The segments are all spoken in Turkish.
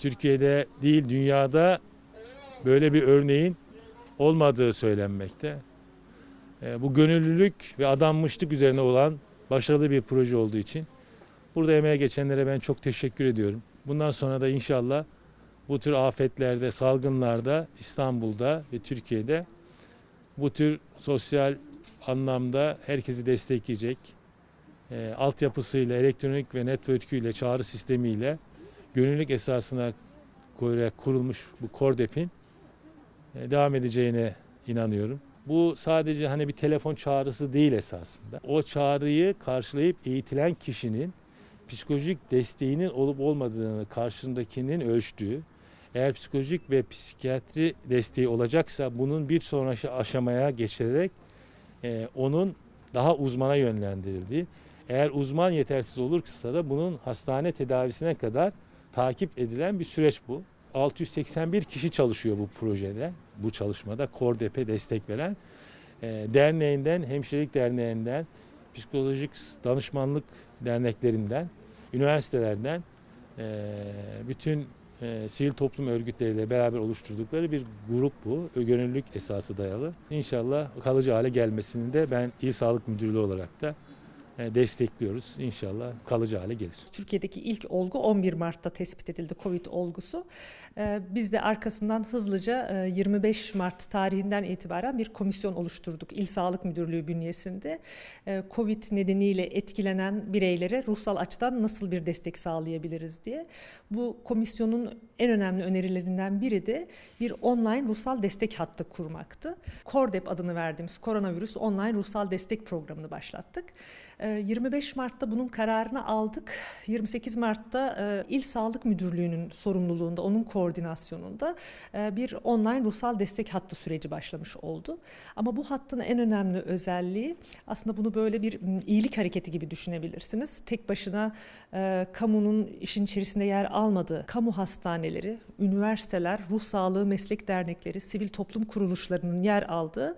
Türkiye'de değil dünyada böyle bir örneğin olmadığı söylenmekte. E, bu gönüllülük ve adanmışlık üzerine olan başarılı bir proje olduğu için burada emeğe geçenlere ben çok teşekkür ediyorum. Bundan sonra da inşallah bu tür afetlerde, salgınlarda İstanbul'da ve Türkiye'de bu tür sosyal anlamda herkesi destekleyecek e, altyapısıyla, elektronik ve network'üyle, çağrı sistemiyle gönüllülük esasına göre kurulmuş bu KORDEP'in e, devam edeceğine inanıyorum. Bu sadece hani bir telefon çağrısı değil esasında. O çağrıyı karşılayıp eğitilen kişinin psikolojik desteğinin olup olmadığını karşındakinin ölçtüğü, eğer psikolojik ve psikiyatri desteği olacaksa bunun bir sonraki aşamaya geçirerek e, onun daha uzmana yönlendirildiği, eğer uzman yetersiz olursa da bunun hastane tedavisine kadar takip edilen bir süreç bu. 681 kişi çalışıyor bu projede, bu çalışmada KORDEP'e destek veren. E, derneğinden, hemşirelik derneğinden, psikolojik danışmanlık derneklerinden, üniversitelerden, e, bütün e, sivil toplum örgütleriyle beraber oluşturdukları bir grup bu. Gönüllülük esası dayalı. İnşallah kalıcı hale gelmesini de ben İl Sağlık Müdürlüğü olarak da destekliyoruz. İnşallah kalıcı hale gelir. Türkiye'deki ilk olgu 11 Mart'ta tespit edildi Covid olgusu. Ee, Biz de arkasından hızlıca e, 25 Mart tarihinden itibaren bir komisyon oluşturduk İl Sağlık Müdürlüğü bünyesinde. Covid nedeniyle etkilenen bireylere ruhsal açıdan nasıl bir destek sağlayabiliriz diye. Bu komisyonun en önemli önerilerinden biri de bir online ruhsal destek hattı kurmaktı. KORDEP adını verdiğimiz koronavirüs online ruhsal destek programını başlattık. Ee, 25 Mart'ta bunun kararını aldık. 28 Mart'ta e, İl Sağlık Müdürlüğü'nün sorumluluğunda, onun koordinasyonunda e, bir online ruhsal destek hattı süreci başlamış oldu. Ama bu hattın en önemli özelliği aslında bunu böyle bir iyilik hareketi gibi düşünebilirsiniz. Tek başına e, kamunun işin içerisinde yer almadığı kamu hastaneleri, üniversiteler, ruh sağlığı meslek dernekleri, sivil toplum kuruluşlarının yer aldığı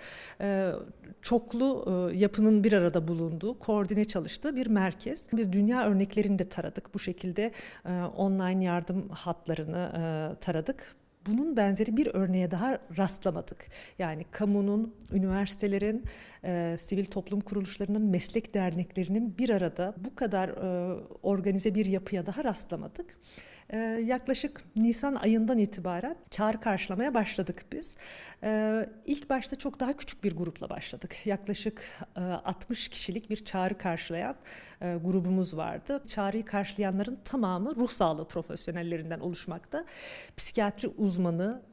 çoklu yapının bir arada bulunduğu, koordine çalıştığı bir merkez. Biz dünya örneklerini de taradık. Bu şekilde e, online yardım hatlarını e, taradık. Bunun benzeri bir örneğe daha rastlamadık. Yani kamunun, üniversitelerin, e, sivil toplum kuruluşlarının, meslek derneklerinin bir arada bu kadar e, organize bir yapıya daha rastlamadık. Ee, yaklaşık Nisan ayından itibaren çağrı karşılamaya başladık biz. Ee, ilk başta çok daha küçük bir grupla başladık. Yaklaşık e, 60 kişilik bir çağrı karşılayan e, grubumuz vardı. Çağrıyı karşılayanların tamamı ruh sağlığı profesyonellerinden oluşmakta. Psikiyatri uzmanı,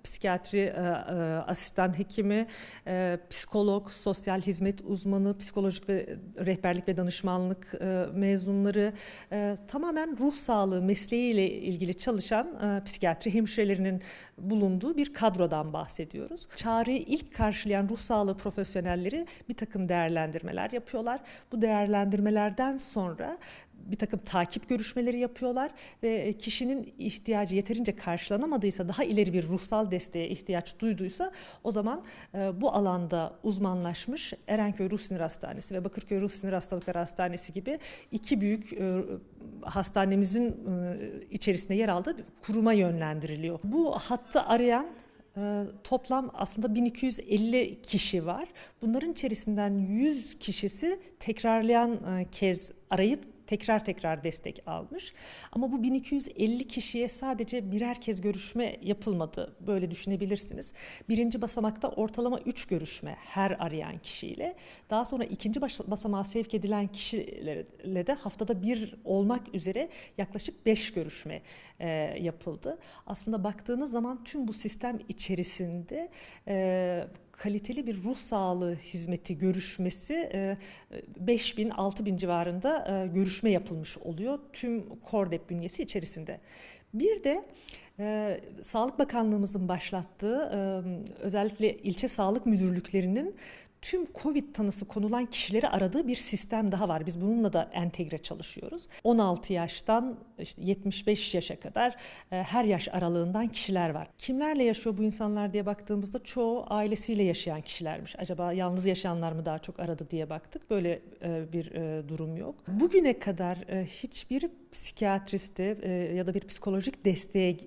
psikiyatri e, e, asistan hekimi, e, psikolog, sosyal hizmet uzmanı, psikolojik ve rehberlik ve danışmanlık e, mezunları, e, tamamen ruh sağlığı mesleğiyle ilgili çalışan e, psikiyatri hemşirelerinin bulunduğu bir kadrodan bahsediyoruz. Çağrıyı ilk karşılayan ruh sağlığı profesyonelleri bir takım değerlendirmeler yapıyorlar. Bu değerlendirmelerden sonra bir takım takip görüşmeleri yapıyorlar ve kişinin ihtiyacı yeterince karşılanamadıysa, daha ileri bir ruhsal desteğe ihtiyaç duyduysa o zaman e, bu alanda uzmanlaşmış Erenköy Ruh Sinir Hastanesi ve Bakırköy Ruh Sinir Hastalıkları Hastanesi gibi iki büyük e, hastanemizin e, içerisinde yer aldığı kuruma yönlendiriliyor. Bu hattı arayan e, toplam aslında 1250 kişi var. Bunların içerisinden 100 kişisi tekrarlayan e, kez arayıp tekrar tekrar destek almış. Ama bu 1250 kişiye sadece birer kez görüşme yapılmadı. Böyle düşünebilirsiniz. Birinci basamakta ortalama 3 görüşme her arayan kişiyle. Daha sonra ikinci basamağa sevk edilen kişilerle de haftada bir olmak üzere yaklaşık 5 görüşme e, yapıldı. Aslında baktığınız zaman tüm bu sistem içerisinde e, kaliteli bir ruh sağlığı hizmeti görüşmesi 5 bin 6 bin civarında görüşme yapılmış oluyor tüm KORDEP bünyesi içerisinde. Bir de e, Sağlık Bakanlığımızın başlattığı e, özellikle ilçe sağlık müdürlüklerinin tüm COVID tanısı konulan kişileri aradığı bir sistem daha var. Biz bununla da entegre çalışıyoruz. 16 yaştan işte 75 yaşa kadar e, her yaş aralığından kişiler var. Kimlerle yaşıyor bu insanlar diye baktığımızda çoğu ailesiyle yaşayan kişilermiş. Acaba yalnız yaşayanlar mı daha çok aradı diye baktık. Böyle e, bir e, durum yok. Bugüne kadar hiçbir psikiyatriste ya da bir psikolojik desteğe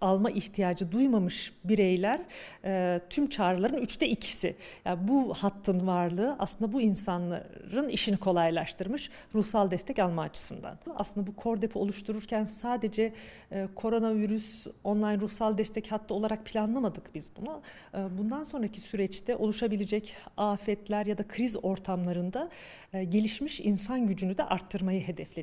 alma ihtiyacı duymamış bireyler tüm çağrıların üçte ikisi. Yani bu hattın varlığı aslında bu insanların işini kolaylaştırmış ruhsal destek alma açısından. Aslında bu core depo oluştururken sadece e, koronavirüs online ruhsal destek hattı olarak planlamadık biz bunu. E, bundan sonraki süreçte oluşabilecek afetler ya da kriz ortamlarında e, gelişmiş insan gücünü de arttırmayı hedefledik.